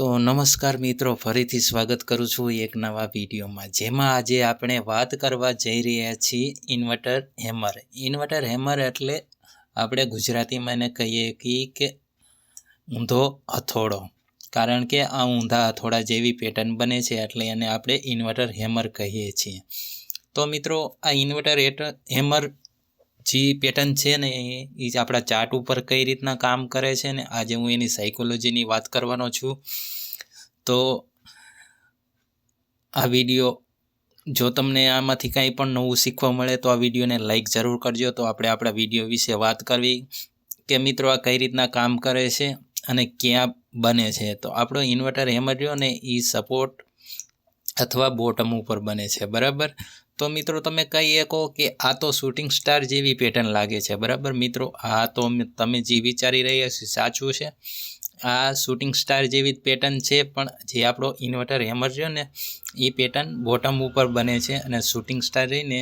તો નમસ્કાર મિત્રો, ફરીથી સ્વાગત કરું છું એક નવા વિડીયોમાં. જેમાં આજે આપણે વાત કરવા જઈ રહ્યા છીએ ઇન્વર્ટર હેમર. ઇન્વર્ટર હેમર એટલે આપણે ગુજરાતીમાં એને કહીએ કી ઊંધો હથોડો. કારણ કે આ ઊંધા હથોડા જેવી પેટર્ન બને છે એટલે એને આપણે ઇન્વર્ટર હેમર કહીએ છીએ. તો મિત્રો, આ ઇન્વર્ટર હેમર જે પેટર્ન છે ને, એ જ આપણા ચાર્ટ ઉપર કઈ રીતના કામ કરે છે ને, આજે હું એની સાયકોલોજીની વાત કરવાનો છું. તો આ વીડિયો જો તમને આમાંથી કાંઈ પણ નવું શીખવા મળે તો આ વિડીયોને લાઈક જરૂર કરજો. તો આપણે આપણા વીડિયો વિશે વાત કરવી કે મિત્રો આ કઈ રીતના કામ કરે છે અને ક્યાં બને છે. તો આપણો ઇન્વર્ટર હેમર રહ્યો ને એ સપોર્ટ અથવા બોટમ ઉપર બને છે. બરાબર? તો મિત્રો તમે કહી શકો કે આ તો શૂટિંગ સ્ટાર જેવી પેટર્ન લાગે છે, બરાબર? મિત્રો, આ તો તમે જે વિચારી રહ્યા છે સાચું છે. આ શૂટિંગ સ્ટાર જેવી પેટર્ન છે, પણ જે આપણો ઇન્વર્ટર હેમર છે ને, એ પેટર્ન બોટમ ઉપર બને છે અને શૂટિંગ સ્ટાર રહીને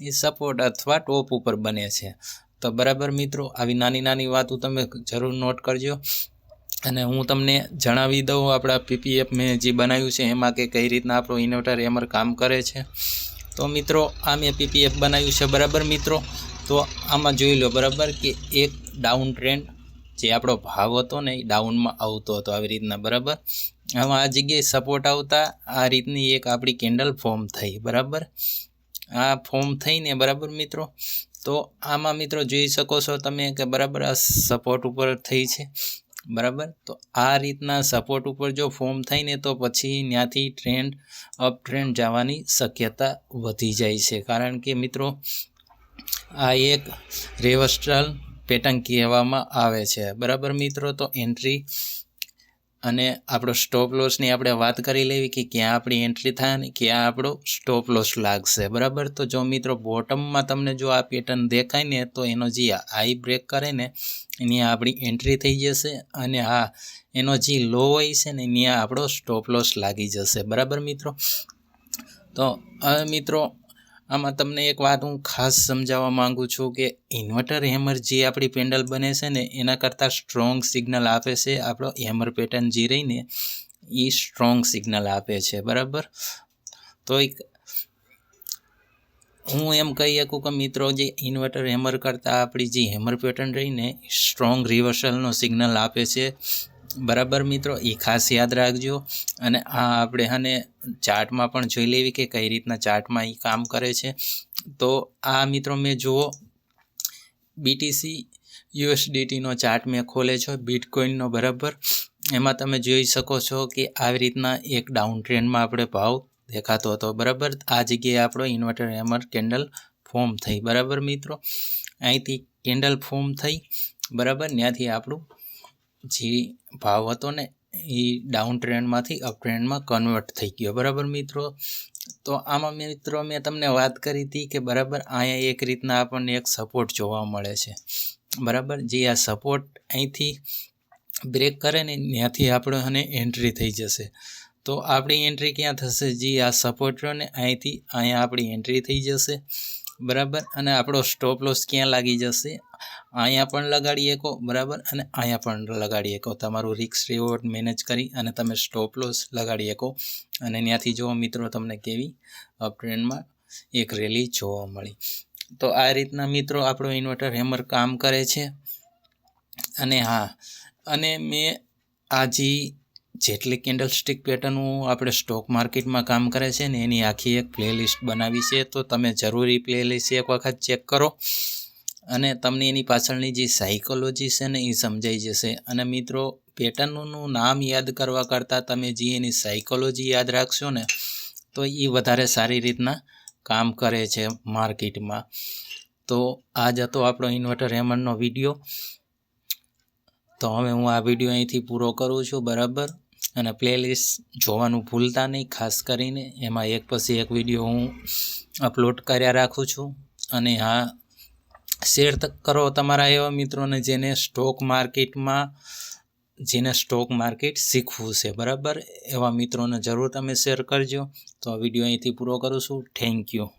એ સપોર્ટ અથવા ટોપ ઉપર બને છે. તો બરાબર મિત્રો, આવી નાની નાની વાતો તમે જરૂર નોટ કરજો. અને હું તમને જણાવી દઉં આપણા પીપીએફ મેં જે બનાવ્યું છે, એમાં કે કઈ રીતના આપણો ઇન્વર્ટર હેમર કામ કરે છે. તો મિત્રો આ મેં પીપીએફ બનાવ્યું છે, બરાબર મિત્રો? તો આમાં જોઈ લો, બરાબર કે એક ડાઉન ટ્રેન્ડ જે આપણો ભાવ હતો ને, એ ડાઉનમાં આવતો હતો આવી રીતના, બરાબર? આમાં આ જગ્યાએ સપોર્ટ આવતા, આ રીતની એક આપણી કેન્ડલ ફોર્મ થઈ, બરાબર? આ ફોર્મ થઈને, બરાબર મિત્રો? તો આમાં મિત્રો જોઈ શકો છો તમે કે બરાબર આ સપોર્ટ ઉપર થઈ છે. બરાબર? તો આ રીતના સપોર્ટ ઉપર જો ફોર્મ થઈને તો પછી ત્યાંથી ટ્રેન્ડ અપ ટ્રેન્ડ જવાની શક્યતા વધી જાય છે. કારણ કે મિત્રો, આ એક રેવસ્ટ્રલ પેટર્ન કહેવામાં આવે છે. બરાબર મિત્રો? તો એન્ટ્રી અને આપણો સ્ટોપ લોસની આપણે વાત કરી લેવી કે ક્યાં આપણી એન્ટ્રી થાય ને ક્યાં આપણો સ્ટોપ લોસ લાગશે. બરાબર? તો જો મિત્રો બોટમમાં તમને જો આ પેટર્ન દેખાય ને, તો એનો જે આઈ બ્રેક કરે ને, એની આપણી એન્ટ્રી થઈ જશે અને હા, એનો જે લો હોય છે ને ત્યાં આપણો સ્ટોપ લોસ લાગી જશે. બરાબર મિત્રો? તો મિત્રો આમાં તમને એક વાત હું ખાસ સમજાવવા માગું છું કે ઇન્વર્ટર હેમર જે આપણી પેન્ડલ બને છે ને, એના કરતાં સ્ટ્રોંગ સિગ્નલ આપે છે. આપણો હેમર પેટર્ન જે રહીને એ સ્ટ્રોંગ સિગ્નલ આપે છે, બરાબર? તો એક હું એમ કહી શકું કે મિત્રો, જે ઇન્વર્ટર હેમર કરતાં આપણી જે હેમર પેટર્ન રહીને સ્ટ્રોંગ રિવર્સલનો સિગ્નલ આપે છે. બરાબર મિત્રો, એ ખાસ યાદ રાખજો. અને આ આપણે આને ચાર્ટમાં પણ જોઈ લેવી કે કઈ રીતના ચાર્ટમાં એ કામ કરે છે. તો આ મિત્રો મેં જુઓ બીટીસી યુએસડીટીનો ચાર્ટ મેં ખોલે છો બિટકોઇનનો બરાબર. એમાં તમે જોઈ શકો છો કે આવી રીતના એક ડાઉન ટ્રેન્ડમાં આપણે ભાવ દેખાતો હતો, બરાબર. આ જગ્યાએ આપણો ઇન્વર્ટર હેમર કેન્ડલ ફોર્મ થઈ, બરાબર મિત્રો. અહીંથી કેન્ડલ ફોર્મ થઈ, બરાબર. ત્યાંથી આપણું જે ભાવ હતો ને, એ ડાઉન ટ્રેન્ડમાંથી અપ ટ્રેન્ડમાં કન્વર્ટ થઈ ગયો. બરાબર મિત્રો? તો આમાં મિત્રો મેં તમને વાત કરી હતી કે બરાબર અહીંયા એક રીતના આપણને એક સપોર્ટ જોવા મળે છે. બરાબર? જે આ સપોર્ટ અહીંથી બ્રેક કરે ને, ત્યાંથી આપણે અને એન્ટ્રી થઈ જશે. તો આપણી એન્ટ્રી ક્યાં થશે? જે આ સપોર્ટ રહ્યો ને, અહીંથી અહીંયા આપણી એન્ટ્રી થઈ જશે. બરાબર? અને આપણો સ્ટોપ લોસ ક્યાં લાગી જશે? અહીંયા પણ લગાડી શકો બરાબર? અને અહીંયા પણ લગાડી શકો તમારું રિક્સ રિવોર્ડ મેનેજ કરી અને તમે સ્ટોપ લોસ લગાડી શકો અને ત્યાંથી જુઓ મિત્રો તમને કેવી અપટ્રેન્ડમાં એક રેલી જોવા મળી. તો આ રીતના મિત્રો આપણો ઇન્વર્ટર હેમર કામ કરે છે. અને હા, અને મેં આજી જેટલી કેન્ડલ સ્ટિક પેટર્નનું આપણે સ્ટોક માર્કેટમાં કામ કરે છે ને એની આખી એક પ્લેલિસ્ટ બનાવી છે. તો તમે જરૂરી પ્લેલિસ્ટ એક વખત ચેક કરો. અને તમને એની પાછળની જે સાયકોલોજી છે ને એ સમજાઈ જશે. અને મિત્રો, પેટર્નનું નામ યાદ કરવા કરતાં તમે જે એની સાયકોલોજી યાદ રાખશો ને, તો એ વધારે સારી રીતના કામ કરે છે માર્કેટમાં. તો આજ હતો આપણો ઇન્વર્ટર હેમરનો વીડિયો તો હવે હું આ વીડિયો અહીંથી પૂરો કરું છું, બરાબર? અને પ્લેલિસ્ટ જોવાનું ભૂલતા નહીં, ખાસ કરીને એમાં એક પછી એક વીડિયો હું અપલોડ કર્યા રાખું છું. અને હા શેર કરો તમારા એવા મિત્રોને જેને સ્ટોક માર્કેટમાં જેને સ્ટોક માર્કેટ શીખવું છે, બરાબર? એવા મિત્રોને જરૂર તમે શેર કરજો. તો આ વીડિયો અહીંથી પૂરો કરું છું. Thank you